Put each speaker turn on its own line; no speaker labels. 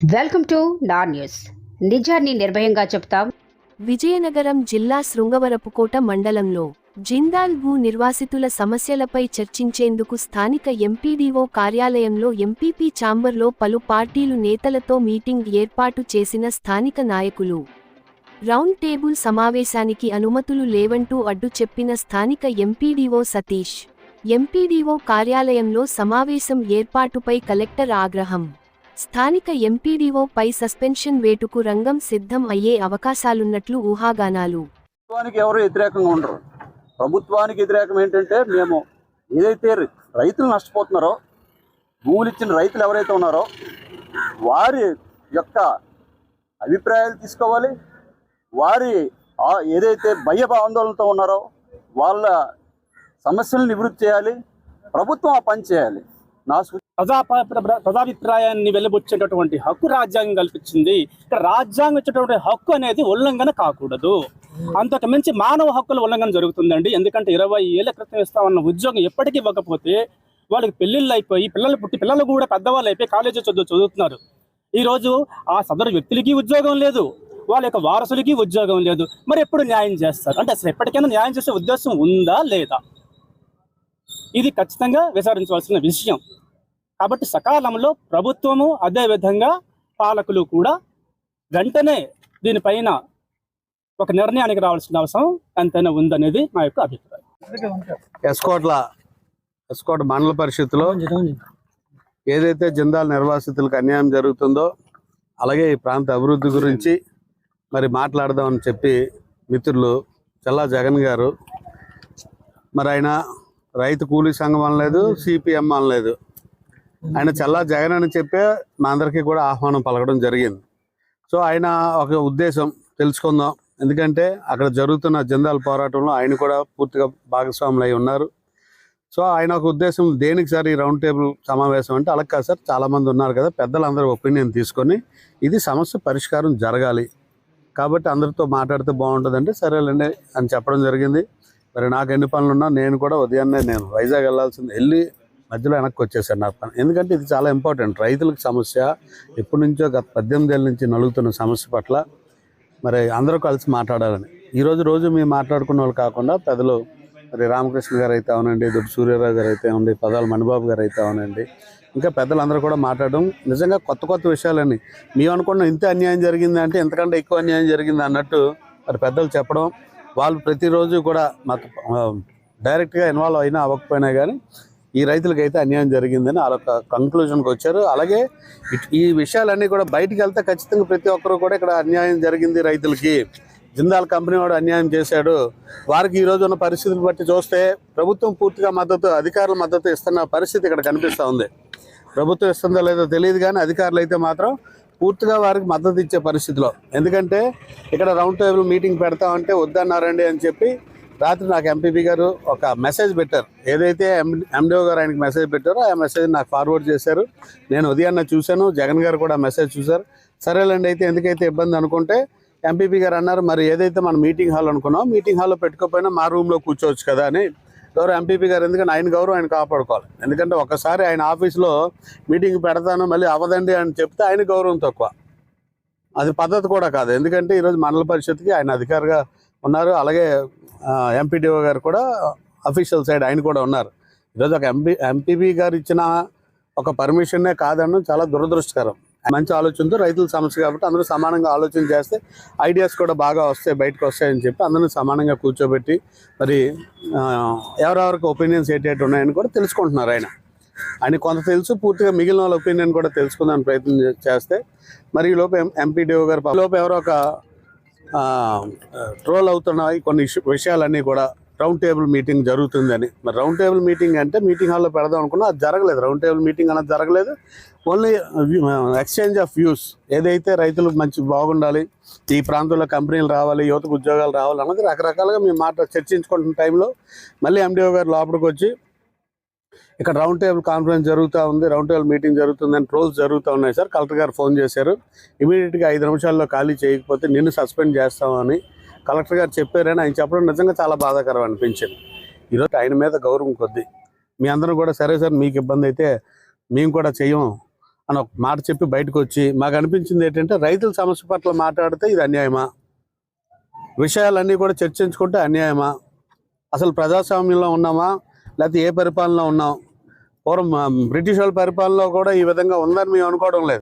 Welcome to నా news. నిజాన్ని నిర్భయంగా చెప్తాం.
విజయనగరం జిల్లా శృంగవరపుకోట మండలంలో జిందాల్ భూ నిర్వాసితుల సమస్యలపై చర్చించేందుకు స్థానిక ఎంపీడీఓ కార్యాలయంలో ఎంపీపీ ఛాంబర్లో పలు పార్టీలు నేతలతో మీటింగ్ ఏర్పాటు చేసిన స్థానిక నాయకులు. రౌండ్ టేబుల్ సమావేశానికి అనుమతులు లేవంటూ అడ్డు చెప్పిన స్థానిక ఎంపీడీఓ సతీష్. ఎంపీడీఓ కార్యాలయంలో సమావేశం ఏర్పాటుపై కలెక్టర్ ఆగ్రహం. స్థానిక ఎంపీడీఓ పై సస్పెన్షన్ వేటుకు రంగం సిద్ధం అయ్యే అవకాశాలున్నట్లు ఊహాగానాలు.
ప్రభుత్వానికి ఎవరు వ్యతిరేకంగా ఉండరు. ప్రభుత్వానికి వ్యతిరేకం ఏంటంటే మేము ఏదైతే రైతులు నష్టపోతున్నారో భూములు ఇచ్చిన రైతులు ఎవరైతే ఉన్నారో వారి యొక్క అభిప్రాయాలు తీసుకోవాలి. వారి ఆ- ఏదైతే భయ ఆందోళనతో ఉన్నారో వాళ్ళ సమస్యలను నివృత్తి చేయాలి. ప్రభుత్వం ఆ పని చేయాలి. నా
ప్రజా ప్రజాభిప్రాయాన్ని వెలుబుచ్చేటటువంటి హక్కు రాజ్యాంగం కల్పించింది. ఇక్కడ రాజ్యాంగం వచ్చేటటువంటి హక్కు అనేది ఉల్లంఘన కాకూడదు. అంతకు మించి మానవ హక్కుల ఉల్లంఘన జరుగుతుందండి. ఎందుకంటే ఇరవై ఏళ్ళ క్రితం ఇస్తామన్న ఉద్యోగం ఎప్పటికీ ఇవ్వకపోతే వాళ్ళకి పెళ్ళిళ్ళు అయిపోయి పిల్లలు పుట్టి పిల్లలు కూడా పెద్దవాళ్ళు అయిపోయి కాలేజీ చదువు చదువుతున్నారు. ఈ రోజు ఆ సదరు వ్యక్తులకి ఉద్యోగం లేదు. వాళ్ళ యొక్క వారసులకి ఉద్యోగం లేదు. మరి ఎప్పుడు న్యాయం చేస్తారు? అంటే అసలు ఎప్పటికైనా న్యాయం చేసే ఉద్దేశం ఉందా లేదా? ఇది ఖచ్చితంగా విచారించవలసిన విషయం. కాబట్టి సకాలంలో ప్రభుత్వము అదే విధంగా పాలకులు కూడా వెంటనే దీనిపైన ఒక నిర్ణయానికి రావాల్సిన అవసరం ఎంతైనా ఉందనేది మా యొక్క అభిప్రాయం.
ఎస్కోట్ల ఎస్కోట్ మండల పరిషత్తులో ఏదైతే జిందాల్ నిర్వాసితులకు అన్యాయం జరుగుతుందో అలాగే ఈ ప్రాంత అభివృద్ధి గురించి మరి మాట్లాడదామని చెప్పి మిత్రులు చల్లా జగన్ గారు. మరి ఆయన రైతు కూలీ సంఘం అనలేదు సిపిఎం అనలేదు. ఆయన చల్లా జగన్ అని చెప్పే మా అందరికీ కూడా ఆహ్వానం పలకడం జరిగింది. సో ఆయన ఒక ఉద్దేశం తెలుసుకుందాం. ఎందుకంటే అక్కడ జరుగుతున్న జిందాల్ పోరాటంలో ఆయన కూడా పూర్తిగా భాగస్వాములు అయి ఉన్నారు. సో ఆయన ఒక ఉద్దేశం దేనికి సార్ ఈ రౌండ్ టేబుల్ సమావేశం అంటే అలా కాదు సార్ చాలామంది ఉన్నారు కదా పెద్దలందరూ ఒపీనియన్ తీసుకొని ఇది సమస్య పరిష్కారం జరగాలి. కాబట్టి అందరితో మాట్లాడితే బాగుంటుందంటే సరేలేండి అని చెప్పడం జరిగింది. మరి నాకు ఎన్ని పనులు ఉన్నా నేను కూడా ఉదయాన్నే నేను వైజాగ్ వెళ్ళాల్సింది వెళ్ళి మధ్యలో వెనక్కి వచ్చేసాను నా పని. ఎందుకంటే ఇది చాలా ఇంపార్టెంట్ రైతులకు సమస్య ఎప్పటి నుంచో గత పద్దెనిమిది ఏళ్ళ నుంచి నలుగుతున్న సమస్య పట్ల మరి అందరూ కలిసి మాట్లాడాలని. ఈరోజు రోజు మేము మాట్లాడుకున్న వాళ్ళు కాకుండా పెద్దలు మరి రామకృష్ణ గారు అయితే అవునండి దుడ్డు సూర్యరావు గారు అయితే ఉంది పదాల మణిబాబు గారు అయితే అవునండి. ఇంకా పెద్దలందరూ కూడా మాట్లాడడం నిజంగా కొత్త కొత్త విషయాలని. మేము అనుకున్న ఇంత అన్యాయం జరిగింది అంటే ఎంతకంటే ఎక్కువ అన్యాయం జరిగింది అన్నట్టు మరి పెద్దలు చెప్పడం. వాళ్ళు ప్రతిరోజు కూడా మాకు డైరెక్ట్గా ఇన్వాల్వ్ అయినా అవ్వకపోయినా కానీ ఈ రైతులకు అయితే అన్యాయం జరిగిందని వాళ్ళ కంక్లూజన్కి వచ్చారు. అలాగే ఈ విషయాలన్నీ కూడా బయటికి వెళ్తే ఖచ్చితంగా ప్రతి ఒక్కరు కూడా ఇక్కడ అన్యాయం జరిగింది రైతులకి. జిందాల్ కంపెనీ వాడు అన్యాయం చేశాడు. వారికి ఈ రోజు ఉన్న పరిస్థితులు బట్టి చూస్తే ప్రభుత్వం పూర్తిగా మద్దతు అధికారుల మద్దతు ఇస్తున్న పరిస్థితి ఇక్కడ కనిపిస్తూ ఉంది. ప్రభుత్వం ఇస్తుందో లేదో తెలియదు కానీ అధికారులు అయితే మాత్రం పూర్తిగా వారికి మద్దతు ఇచ్చే పరిస్థితిలో. ఎందుకంటే ఇక్కడ రౌండ్ టేబుల్ మీటింగ్ పెడతామంటే వద్దన్నారండి అని చెప్పి రాత్రి నాకు ఎంపీపీ గారు ఒక మెసేజ్ పెట్టారు. ఏదైతే ఎండిఓ గారు ఆయనకి మెసేజ్ పెట్టారో ఆ మెసేజ్ నాకు ఫార్వర్డ్ చేశారు. నేను ఉదయాన్నే చూశాను. జగన్ గారు కూడా మెసేజ్ చూశారు. సరేలేండి అయితే ఎందుకైతే ఇబ్బంది అనుకుంటే ఎంపీపీ గారు అన్నారు మరి ఏదైతే మనం మీటింగ్ హాల్ అనుకున్నాం మీటింగ్ హాల్లో పెట్టుకోకపోయినా మా రూమ్లో కూర్చోవచ్చు కదా అని. గౌరవ ఎంపీపీ గారు? ఎందుకంటే ఆయన గౌరవం ఆయన కాపాడుకోవాలి. ఎందుకంటే ఒకసారి ఆయన ఆఫీస్లో మీటింగ్ పెడతాను మళ్ళీ అవ్వదండి అని చెప్తే ఆయన గౌరవం తక్కువ. అది పద్ధతి కూడా కాదు. ఎందుకంటే ఈరోజు మండల పరిషత్కి ఆయన అధికారిగా ఉన్నారు. అలాగే ఎంపీడీఓ గారు కూడా అఫీషియల్ సైడ్ ఆయన కూడా ఉన్నారు. ఈరోజు ఒక ఎంపీ ఎంపీబీ గారు ఇచ్చిన ఒక పర్మిషన్నే కాదనడం చాలా దురదృష్టకరం. మంచి ఆలోచనతో రైతుల సమస్య కాబట్టి అందరూ సమానంగా ఆలోచన చేస్తే ఐడియాస్ కూడా బాగా వస్తాయి బయటకు వస్తాయని చెప్పి అందరిని సమానంగా కూర్చోబెట్టి మరి ఎవరెవరికి ఒపీనియన్స్ ఏటేటి ఉన్నాయని కూడా తెలుసుకుంటున్నారు ఆయన. ఆయన కొంత తెలుసు పూర్తిగా మిగిలిన వాళ్ళ ఒపీనియన్ కూడా తెలుసుకుందాని ప్రయత్నం చేస్తే మరి ఈ లోపు ఎంపీడీఓ గారు లోపు ఎవరో ఒక ట్రోల్ అవుతున్నాయి కొన్ని విషయాలన్నీ కూడా. రౌండ్ టేబుల్ మీటింగ్ జరుగుతుందని. మరి రౌండ్ టేబుల్ మీటింగ్ అంటే మీటింగ్ హాల్లో పెడదాం అనుకున్నా అది జరగలేదు. రౌండ్ టేబుల్ మీటింగ్ అనేది జరగలేదు. ఓన్లీ ఎక్స్చేంజ్ ఆఫ్ వ్యూస్ ఏదైతే రైతులకు మంచి బాగుండాలి ఈ ప్రాంతంలో కంపెనీలు రావాలి యువతకు ఉద్యోగాలు రావాలి అన్నది రకరకాలుగా మేము మాట చర్చించుకుంటున్న టైంలో మళ్ళీ ఎండిఓ గారు లోపలికి వచ్చి ఇక్కడ రౌండ్ టేబుల్ కాన్ఫరెన్స్ జరుగుతూ ఉంది రౌండ్ టేబుల్ మీటింగ్ జరుగుతుందని రోజు జరుగుతూ ఉన్నాయి సార్. కలెక్టర్ గారు ఫోన్ చేశారు. ఇమీడియట్గా ఐదు నిమిషాల్లో ఖాళీ చేయకపోతే నిన్ను సస్పెండ్ చేస్తామని కలెక్టర్ గారు చెప్పారని ఆయన చెప్పడం నిజంగా చాలా బాధాకరం అనిపించింది. ఈరోజు ఆయన మీద గౌరవం కొద్ది. మీ అందరూ కూడా సరే సార్ మీకు ఇబ్బంది అయితే మేము కూడా చేయము అని ఒక మాట చెప్పి బయటకు వచ్చి మాకు అనిపించింది ఏంటంటే రైతుల సమస్య పట్ల మాట్లాడితే ఇది అన్యాయమా? విషయాలన్నీ కూడా చర్చించుకుంటే అన్యాయమా? అసలు ప్రజాస్వామ్యంలో ఉన్నామా? లేకపోతే ఏ పరిపాలన ఉన్నాం? పూర్వం బ్రిటిష్ వాళ్ళ పరిపాలనలో కూడా ఈ విధంగా ఉందని మేము అనుకోవడం లేదు.